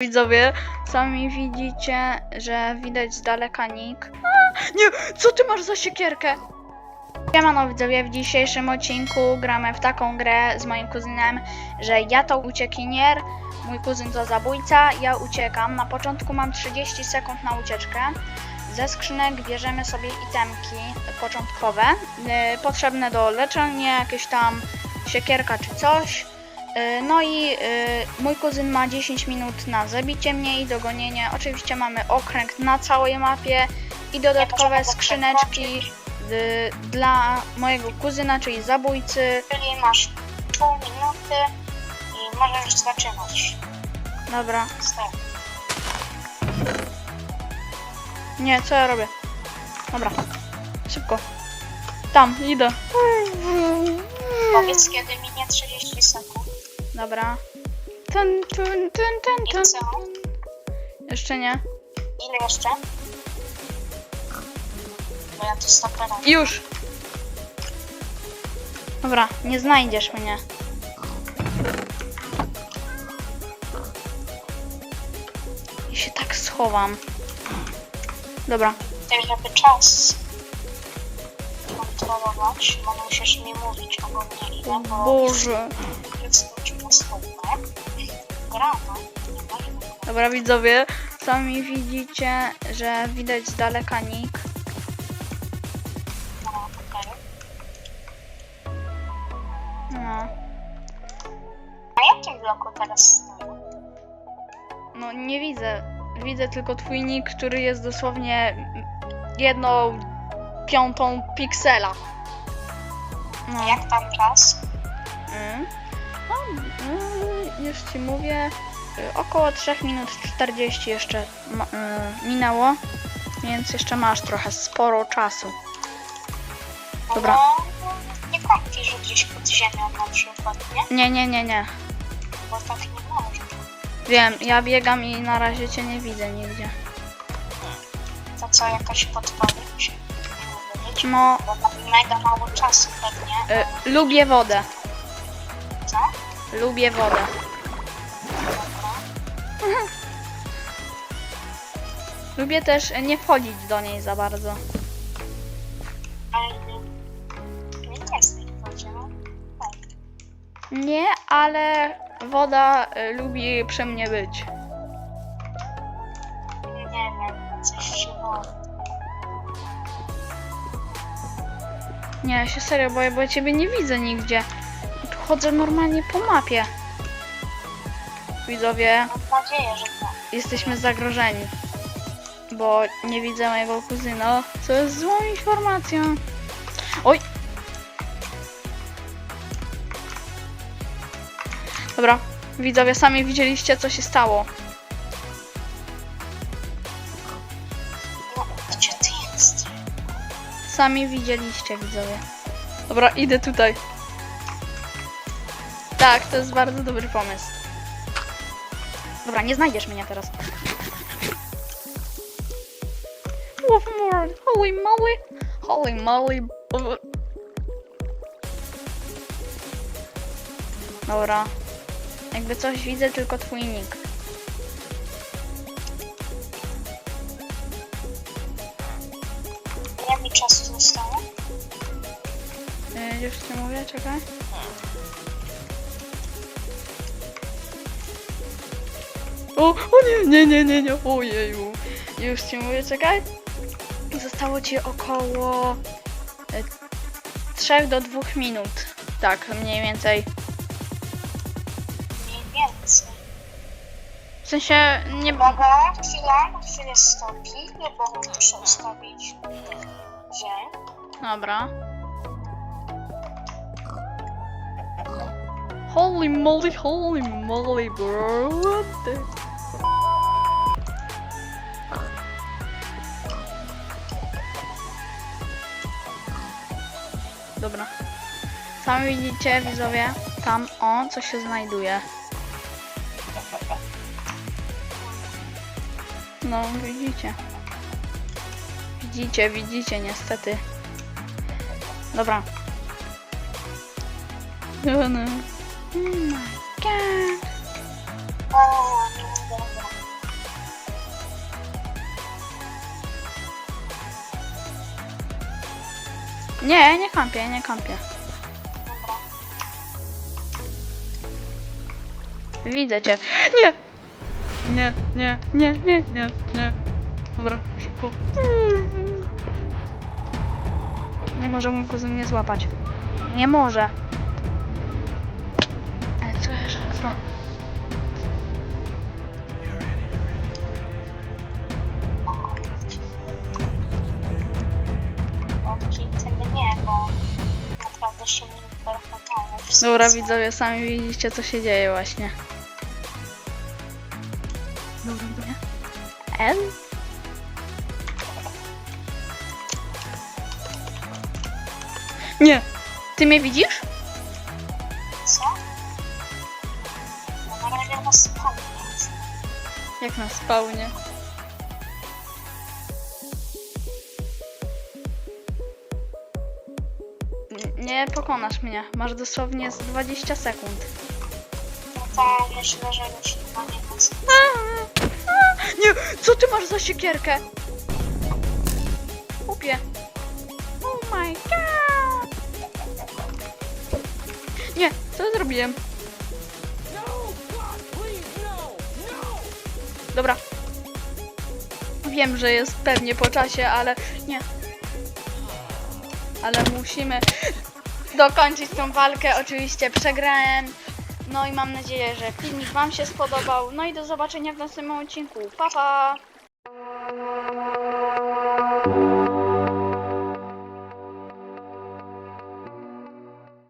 Widzowie, sami widzicie, że widać z daleka nick. A, nie, co ty masz za siekierkę? Siemano widzowie, w dzisiejszym odcinku gramy w taką grę z moim kuzynem, że ja to uciekinier, mój kuzyn to zabójca, ja uciekam. Na początku mam 30 sekund na ucieczkę. Ze skrzynek bierzemy sobie itemki początkowe, yy, potrzebne do leczenia, jakieś tam siekierka czy coś. Yy, No i yy, mój kuzyn ma 10 minut na zabicie mnie i dogonienie. Oczywiście mamy okręg na całej mapie i dodatkowe skrzyneczki dla mojego kuzyna, czyli zabójcy. Czyli masz pół minuty i możesz zaczynać. Dobra, Start. nie, co ja robię? Dobra, szybko. Tam, idę. Powiedz kiedy minie 30 sekund. Dobra. Tun, tun, tun, I tun. co? Jeszcze nie. Ile jeszcze? Bo ja to stoperam. Już! Dobra, nie znajdziesz mnie. I się tak schowam. Dobra, Też żeby czas kontrolować, bo musisz mi mówić ogólnie ile, bo Boże. Dobra, widzowie, sami widzicie, że widać z daleka nick. No, Na jakim bloku teraz no nie widzę. Widzę tylko twój nick, który jest dosłownie jedną piątą piksela. No. Jak tam czas? Mm. No, już ci mówię, około 3 minut 40 jeszcze y, minęło, więc jeszcze masz trochę sporo czasu. Dobra. No, nie kąpi, że gdzieś pod ziemią na przykład, nie? Nie, nie, nie, nie. Bo tak nie można. Wiem, ja biegam i na razie cię nie widzę nigdzie. To co, jakaś podpowiedź? No, Bo mam mega mało czasu pewnie. y, lubię wodę. Co? Lubię wodę. Lubię też nie wchodzić do niej za bardzo. Ale nie, nie jesteś powiedział. Nie, ale woda y, lubi przy mnie być. Nie wiem, coś się boi. Nie, ja się serio boję, bo ja ciebie nie widzę nigdzie. Chodzę normalnie po mapie. Widzowie, Mam nadzieję, że tak. jesteśmy zagrożeni. Bo nie widzę mojego kuzyna, co jest złą informacją. Oj! Dobra, widzowie, sami widzieliście, co się stało. No, gdzie ty jesteś? Sami widzieliście, widzowie. Dobra, idę tutaj. Tak, to jest bardzo dobry pomysł. Dobra, nie znajdziesz mnie teraz. Holy moly, holy moly. Dobra. Jakby coś widzę, tylko twój nick. Ile mi czasu zostało? Yy, już ci mówię, czekaj. O, o nie, nie, nie, nie, nie, ojeju. Już ci mówię, czekaj. Zostało ci około e, 3 do 2 minut. Tak, mniej więcej. Mniej więcej. W sensie nie... Uwaga, chwila, chwilę stopi, bo muszę ustawić dzień. Dobra. Holy moly, holy moly, bro. What the... Dobra. Sami widzicie, widzowie, tam o, co się znajduje. No, widzicie. Widzicie, widzicie, niestety. Dobra. No, no. Nie, nie kampię, nie kampię. Widzę cię. Nie! Nie, nie, nie, nie, nie, nie. Dobra, szybko. Nie może mój kuzyn mnie złapać. Nie może. Ale co ja nie wyperfowało. Dobra, widzowie, sami widzicie co się dzieje właśnie. Dobra, dobra. L? Nie! Ty mnie widzisz? Co? No na razie na jest. Jak na spawnie. Nie pokonasz mnie. Masz dosłownie z 20 sekund. No to myślę, że już chyba nie ma. Nie! Co ty masz za siekierkę? Kupie. Oh my god! Nie, co ja zrobiłem? Dobra. Wiem, że jest pewnie po czasie, ale nie. Ale musimy dokończyć tą walkę. Oczywiście przegrałem. No i mam nadzieję, że filmik Wam się spodobał. No i do zobaczenia w następnym odcinku. Pa pa!